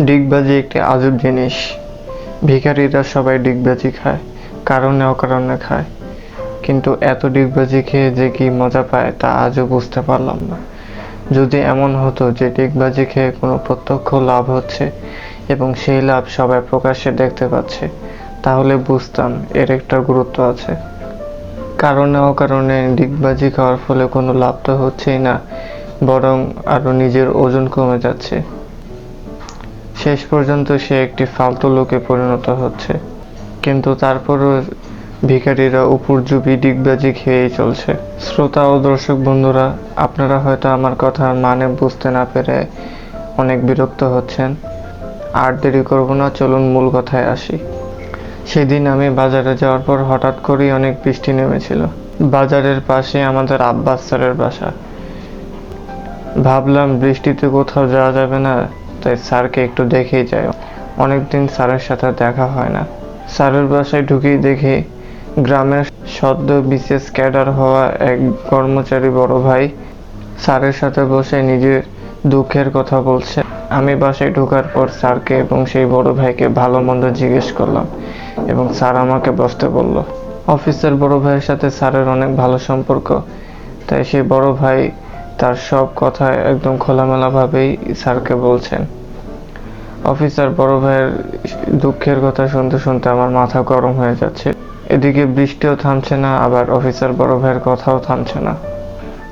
ডিগবাজি একটি আজব জিনিস। ভিখারিরা সবাই ডিগবাজি খায়, কারণে অকারণে খায়। কিন্তু এত ডিগবাজি খেয়ে যে কি মজা পায় তা আজও বুঝতে পারলাম না। যদি এমন হতো যে ডিগবাজি খেয়ে কোনো প্রত্যক্ষ লাভ হচ্ছে এবং সেই লাভ সবাই প্রকাশ্যে দেখতে পাচ্ছে, তাহলে বুঝতাম এর একটা গুরুত্ব আছে। কারণে অকারণে ডিগবাজি খাওয়ার ফলে কোনো লাভ তো হচ্ছেই না, বরং আরও নিজের ওজন কমে যাচ্ছে। শেষ পর্যন্ত সে একটি ফালতু লোকে পরিণত হচ্ছে। কিন্তু তারপরও ভিখারিরা উপর্যুপি ডিগবাজি খেয়েই চলছে। শ্রোতা ও দর্শক বন্ধুরা, আপনারা হয়তো আমার কথার মানে বুঝতে না পেরে অনেক বিরক্ত হচ্ছেন। আর দেরি করব না, চলুন মূল কথায় আসি। সেদিন আমি বাজারে যাওয়ার পর হঠাৎ করেই অনেক বৃষ্টি নেমেছিল। বাজারের পাশে আমাদের আব্বাস স্যারের বাসা। ভাবলাম বৃষ্টিতে কোথাও যাওয়া যাবে না। তাই স্যারকে একটু দেখেই যাই। অনেকদিন স্যারের সাথে দেখা হয় না। স্যারের বাসায় ঢুকেই দেখি গ্রামের সদ্য বিশেষ ক্যাডার হওয়া এক কর্মচারী বড় ভাই স্যারের সাথে বসে নিজের দুঃখের কথা বলছে। আমি বাসায় ঢোকার পর স্যারকে এবং সেই বড় ভাইকে ভালো মন্দ জিজ্ঞেস করলাম এবং স্যার আমাকে বসতে বলল। অফিসের বড় ভাইয়ের সাথে স্যারের অনেক ভালো সম্পর্ক, তাই সেই বড় ভাই তার সব কথা একদম খোলামেলাভাবেই স্যারকে বলছেন। অফিসার বড় ভাইয়ের দুঃখের কথা শুনতে শুনতে আমার মাথা গরম হয়ে যাচ্ছে। এদিকে বৃষ্টিও থামছে না, আবার অফিসার বড় ভাইয়ের কথাও থামছে না।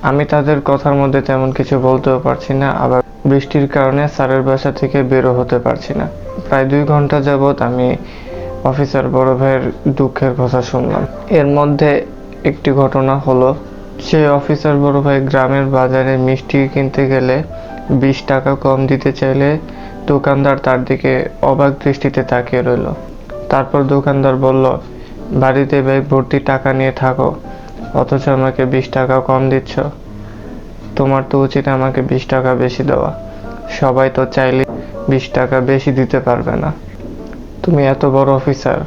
আমি তাদের কথার মধ্যে তেমন কিছু বলতেও পারছি না, আবার বৃষ্টির কারণে স্যারের বাসা থেকে বেরো হতে পারছি না। প্রায় দুই ঘণ্টা যাবৎ আমি অফিসার বড় ভাইয়ের দুঃখের কথা শুনলাম। এর মধ্যে একটি ঘটনা হলো সে অফিসার বড় ভাই গ্রামের বাজারে মিষ্টি কিনতে গেলে বিশ টাকা কম দিতে চাইলে দোকানদার তার দিকে অবাক দৃষ্টিতে তাকিয়ে রইল। তারপর দোকানদার বলল, বাড়িতে ব্যাগ ভর্তি টাকা নিয়ে থাকো, অথচ আমাকে বিশ টাকা কম দিচ্ছ। তোমার তো উচিত আমাকে বিশ টাকা বেশি দেওয়া। সবাই তো চাইলে বিশ টাকা বেশি দিতে পারবে না। তুমি এত বড় অফিসার,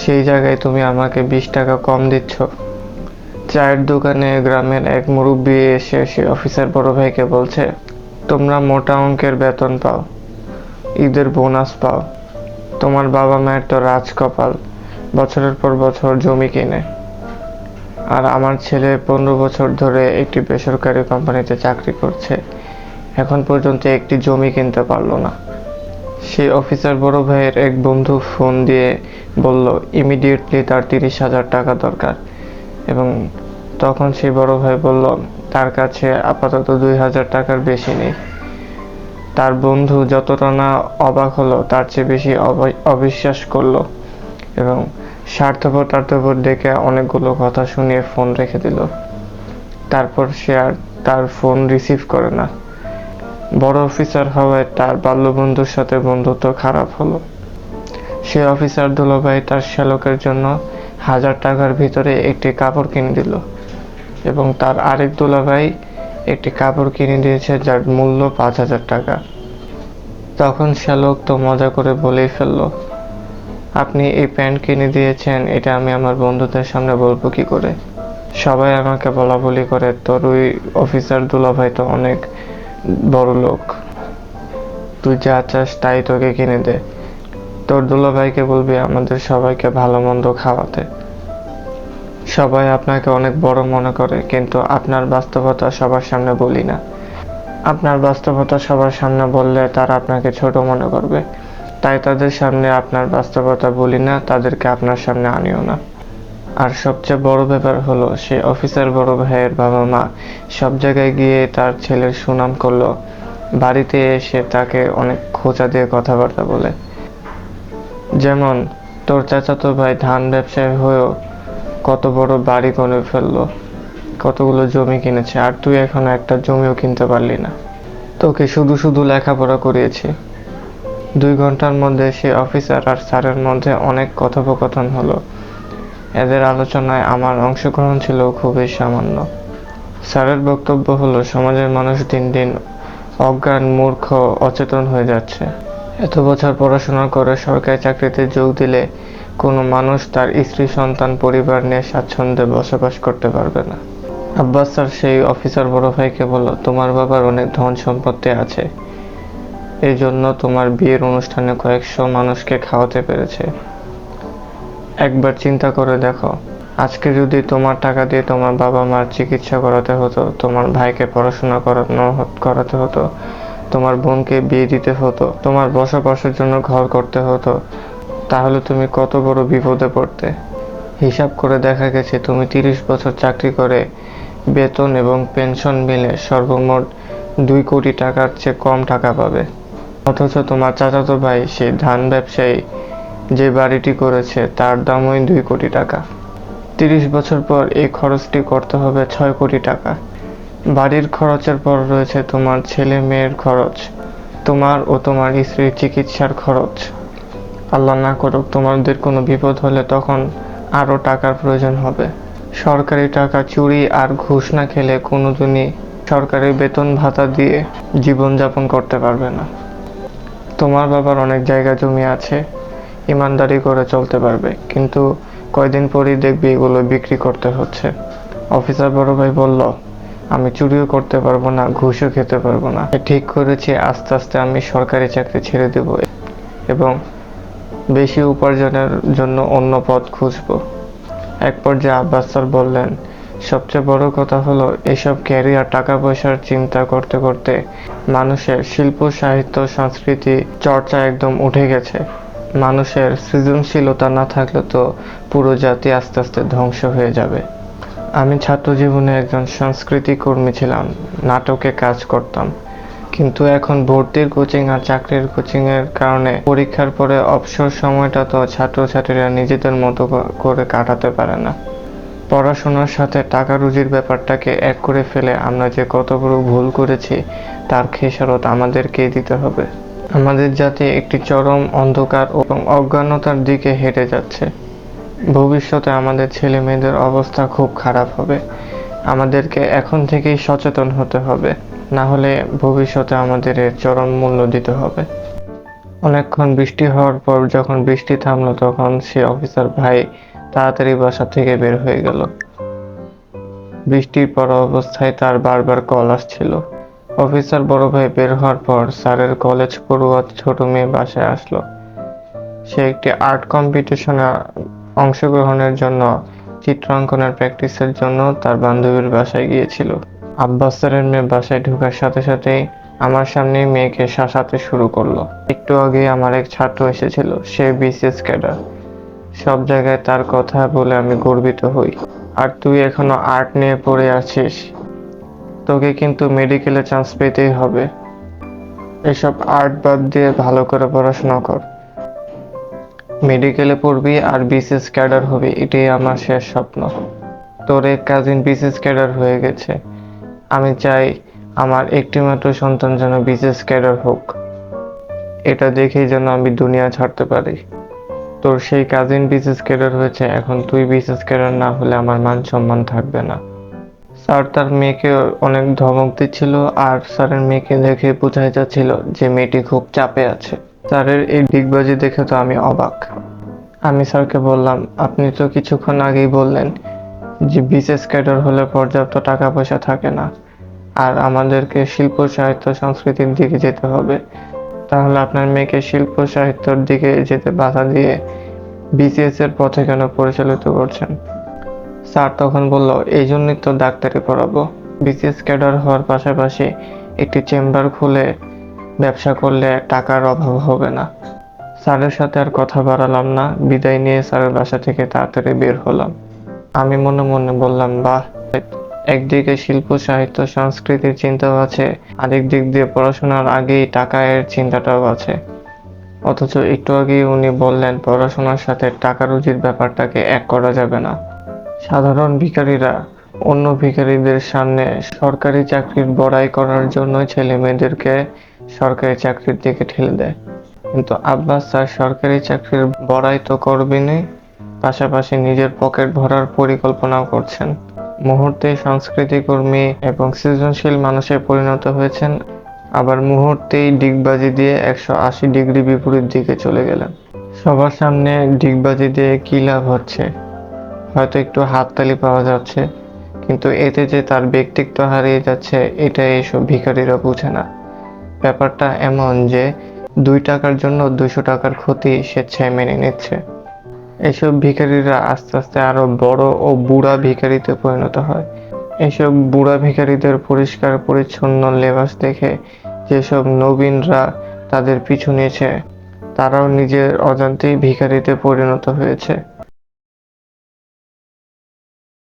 সেই জায়গায় তুমি আমাকে বিশ টাকা কম দিচ্ছ। চায়ের দোকানে গ্রামের এক মুরব্বী এসে সে অফিসার বড় ভাইকে বলছে, তোমরা মোটা অঙ্কের বেতন পাও, ঈদের বোনাস পাও। তোমার বাবা মায়ের তো রাজকপাল, বছরের পর বছর জমি কিনে। আর আমার ছেলে পনেরো বছর ধরে একটি বেসরকারি কোম্পানিতে চাকরি করছে। এখন পর্যন্ত একটি জমি কিনতে পারল না। সেই অফিসার বড় ভাইয়ের এক বন্ধু ফোন দিয়ে বলল, ইমিডিয়েটলি তার তিরিশ হাজার টাকা দরকার। এবং তখন সেই বড় ভাই বলল, তার কাছে আপাতত দুই হাজার টাকার বেশি নেই। তার বন্ধু যতটা না অবাক হলো, তার চেয়ে বেশি অব- অবিশ্বাস করল এবং স্বার্থপর টার্থপর দেখে অনেকগুলো কথা শুনিয়ে ফোন রেখে দিল। তারপর সে আর তার ফোন রিসিভ করে না। বড় অফিসার হওয়ায় তার বাল্যবন্ধুর সাথে বন্ধুত্ব খারাপ হলো। সে অফিসার দুলাভাই তার শ্যালকের জন্য হাজার টাকার ভিতরে একটি কাপড় কিনে দিল এবং তার আরেক দুলাভাই একটি কাপড় কিনে দিয়েছে যার মূল্য পাঁচ হাজার টাকা। তখন শ্যালক তো মজা করে বলেই ফেলল, আপনি এই প্যান্ট কিনে দিয়েছেন, এটা আমি আমার বন্ধুদের সামনে বলব কি করে? সবাই আমাকে বলা বলি করে, তোর ওই অফিসার দুলাভাই তো অনেক বড় লোক। তুই যা চাস তাই তোকে কিনে দে। তোর দুলাভাইকে বলবি, আমাদের সবাইকে ভালো মন্দ খাওয়াতে। সবাই আপনাকে অনেক বড় মনে করে, কিন্তু আপনার বাস্তবতা সবার সামনে বলি না। আপনার বাস্তবতা সবার সামনে বললে তারা আপনাকে ছোট মনে করবে। তাই তাদের সামনে আপনার বাস্তবতা বলি না, তাদেরকে আপনার সামনে আনিও না। আর সবচেয়ে বড় ব্যাপার হলো, সে অফিসার বড় ভাইয়ের বাবা মা সব জায়গায় গিয়ে তার ছেলের সুনাম করল। বাড়িতে এসে তাকে অনেক খোঁচা দিয়ে কথাবার্তা বলে। যেমন, তোর চাচাতো ভাই ধান ব্যবসায়ী হয়েও কত বড় বাড়ি করে ফেলল, কতগুলো জমি কিনেছে, আর তুই এখনও একটা জমিও কিনতে পারলি না। তোকে শুধু শুধু লেখাপড়া করিয়েছি। দুই ঘণ্টার মধ্যে সে অফিসার আর স্যারের মধ্যে অনেক কথোপকথন হলো। এদের আলোচনায় আমার অংশগ্রহণ ছিল খুবই সামান্য। স্যারের বক্তব্য হলো, সমাজের মানুষ দিন দিন অজ্ঞান, মূর্খ, অচেতন হয়ে যাচ্ছে। এত বছর পড়াশোনা করে সরকারি চাকরিতে যোগ দিলে কোনো মানুষ তার স্ত্রী, সন্তান, পরিবার নিয়ে স্বাচ্ছন্দ্যে বসবাস করতে পারবে না। আব্বাস স্যার সেই অফিসার বড় ভাইকে বলল, তোমার বাবার অনেক ধন সম্পত্তি আছে। এই জন্য তোমার বিয়ের অনুষ্ঠানে কয়েকশো মানুষকে খাওয়াতে পেরেছে। একবার চিন্তা করে দেখো। আজকে যদি তোমার টাকা দিয়ে তোমার বাবা মার চিকিৎসা করাতে হতো, তোমার ভাইকে পড়াশোনা করানো, করাতে হতো তোমার বোনকে বিয়ে দিতে হতো, তোমার বসবাসের জন্য ঘর করতে হতো, তাহলে তুমি কত বড় বিপদে পড়তে। হিসাব করে দেখা গেছে, তুমি তিরিশ বছর চাকরি করে, বেতন এবং পেনশন মিলে সর্বমোট দুই কোটি টাকার চেয়ে কম টাকা পাবে। অথচ তোমার চাচাতো ভাই, সে ধান ব্যবসায়ী, যে বাড়িটি করেছে, তার দামই দুই কোটি টাকা। তিরিশ বছর পর এই খরচটি করতে হবে ছয় কোটি টাকা। বাড়ির খরচের পর রয়েছে তোমার ছেলে মেয়ের খরচ, তোমার ও তোমার স্ত্রীর চিকিৎসার খরচ। আল্লাহ না করুক তোমাদের কোনো বিপদ হলে তখন আরও টাকার প্রয়োজন হবে। সরকারি টাকা চুরি আর ঘুষ না খেলে কোনোদিনই সরকারি বেতন ভাতা দিয়ে জীবনযাপন করতে পারবে না। তোমার বাবার অনেক জায়গা জমি আছে, ইমানদারি করে চলতে পারবে, কিন্তু কয়দিন পরই দেখবি এগুলো বিক্রি করতে হচ্ছে। অফিসার বড় ভাই বলল আমি চুরিও করতে পারব না, ঘুষও খেতে পারব না। ঠিক করেছি, আস্তে আস্তে আমি সরকারি চাকরি ছেড়ে দেব এবং বেশি উপার্জনের জন্য অন্য পথ খুঁজবো। এক পর্যায়ে আব্বাস স্যার বললেন, সবচেয়ে বড় কথা হলো, এসব ক্যারিয়ার টাকা পয়সার চিন্তা করতে করতে মানুষের শিল্প, সাহিত্য, সংস্কৃতি চর্চা একদম উঠে গেছে। মানুষের সৃজনশীলতা না থাকলে তো পুরো জাতি আস্তে আস্তে ধ্বংস হয়ে যাবে। আমি ছাত্র জীবনে একজন সংস্কৃতি কর্মী ছিলাম, নাটকে কাজ করতাম। কিন্তু এখন ভর্তির কোচিং আর চাকরির কোচিং এর কারণে পরীক্ষার পরে অবসর সময়টা তো ছাত্রছাত্রীরা নিজেদের মতো করে কাটাতে পারে না। পড়াশোনার সাথে টাকা রুজির ব্যাপারটাকে এক করে ফেলে আমরা যে কত বড় ভুল করেছি, তার খেসারত আমাদেরকেই দিতে হবে। আমাদের জাতি একটি চরম অন্ধকার এবং অজ্ঞানতার দিকে হেঁটে যাচ্ছে। ভবিষ্যতে আমাদের ছেলে মেয়েদের অবস্থা খুব খারাপ হবে। আমাদেরকে এখন থেকেই সচেতন হতে হবে। না হলে ভবিষ্যতে আমাদের এর চরম মূল্য দিতে হবে। অনেকক্ষণ বৃষ্টি হওয়ার পর যখন বৃষ্টি থামলো তখন সে অফিসার ভাই তাড়াতাড়ি বাসা থেকে বের হয়ে গেল। বৃষ্টির পর অবস্থায় তার বারবার কল আসছিল। অফিসার বড় ভাই বের হওয়ার পর স্যারের কলেজ পড়ুয়া ছোট মেয়ে বাসায় আসলো। সে একটি আর্ট কম্পিটিশনে অংশগ্রহণের জন্য, চিত্রাঙ্কনের প্র্যাকটিসের জন্য তার বান্ধবীর বাসায় গিয়েছিল। আব্বাস স্যারের মেয়ে বাসায় ঢুকার সাথে সাথেই আমার সামনে মেয়েকে শাসাতে শুরু করল। একটু আগে আমার এক ছাত্র এসেছিল, সে বিসিএস ক্যাডার। সব জায়গায় তার কথা বলে আমি গর্বিত হই। আর তুই এখনও আর্ট নিয়ে পড়ে আছিস? তোকে কিন্তু মেডিকেলে চান্স পেতেই হবে। এসব আর্ট বাদ দিয়ে ভালো করে পড়াশোনা কর। মেডিকেলে পড়বি আর বিসিএস ক্যাডার হবি, এটাই আমার শেষ স্বপ্ন। তোর এক কাজিন বিসিএস ক্যাডার হয়ে গেছে। আমি চাই আমার একটিমাত্র সন্তান যেন বিসিএস ক্যাডার হোক। এটা দেখেই যেন আমি দুনিয়া ছাড়তে পারি। তোর সেই কাজিন বিসিএস ক্যাডার হয়েছে, এখন তুই বিসিএস ক্যাডার না হলে আমার মান সম্মান থাকবে না। স্যার তার মেয়েকে অনেক ধমক দিচ্ছিল আর স্যারের মেয়েকে দেখে বোঝাই যাচ্ছিল যে মেয়েটি খুব চাপে আছে। স্যারের এই দিগবাজি দেখে তো আমি অবাক। আমি স্যারকে বললাম, আপনি তো কিছুক্ষণ আগেই বললেন যে বিসিএস ক্যাডার হলে পর্যাপ্ত টাকা পয়সা থাকে না। আর আমাদেরকে শিল্প সাহিত্য সংস্কৃতির দিকে যেতে হবে। তাহলে আপনার মেয়েকে শিল্প সাহিত্যর দিকে যেতে বাধা দিয়ে বিসিএস এর পথে কেন পরিচালিত করছেন? স্যার তখন বলল, এই জন্যই তো ডাক্তারি পড়াবো। বিসিএস ক্যাডার হওয়ার পাশাপাশি একটি চেম্বার খুলে ব্যবসা করলে টাকার অভাব হবে না। স্যারের সাথে আর কথা বাড়ালাম না। বিদায় নিয়ে স্যারের বাসা থেকে তাড়াতাড়ি বের হলাম। আমি মনে মনে বললাম, বাহ, একদিকে শিল্প, সাহিত্য, সংস্কৃতির চিন্তাও আছে, আরেক দিক দিয়ে পড়াশোনার আগেই টাকা এর চিন্তাটাও আছে। অথচ একটু আগেই উনি বললেন, পড়াশোনার সাথে টাকা রুজির ব্যাপারটাকে এক করা যাবে না। সাধারণ ভিখারিরা অন্য ভিখারিদের সামনে সরকারি চাকরির বড়াই করার জন্য ছেলে মেয়েদেরকে সরকারি চাকরির দিকে ঠেলে দেয়। কিন্তু আব্বাস স্যার সরকারি চাকরির বড়াই তো করবেনই, পাশাপাশি নিজের পকেট ভরার পরিকল্পনাও করছেন। মুহূর্তে সংস্কৃতি কর্মী এবং সৃজনশীল মানুষে পরিণত হয়েছেন, আবার মুহূর্তেই ডিগবাজি দিয়ে একশো আশি ডিগ্রি বিপরীত দিকে চলে গেলেন। সবার সামনে ডিগবাজি দিয়ে কী লাভ হচ্ছে? হয়তো একটু হাততালি পাওয়া যাচ্ছে, কিন্তু এতে যে তার ব্যক্তিত্ব হারিয়ে যাচ্ছে এটা এইসব ভিখারিরা বুঝে না। ব্যাপারটা এমন যে দুই টাকার জন্য দুশো টাকার ক্ষতি স্বেচ্ছায় মেনে নিচ্ছে। এসব ভিখারিরা আস্তে আস্তে আরও বড় ও বুড়া ভিখারিতে পরিণত হয়। এসব বুড়া ভিখারিদের পরিষ্কার পরিচ্ছন্ন লেবাস দেখে যেসব নবীনরা তাদের পিছু নিয়েছে, তারাও নিজের অজান্তেই ভিখারিতে পরিণত হয়েছে।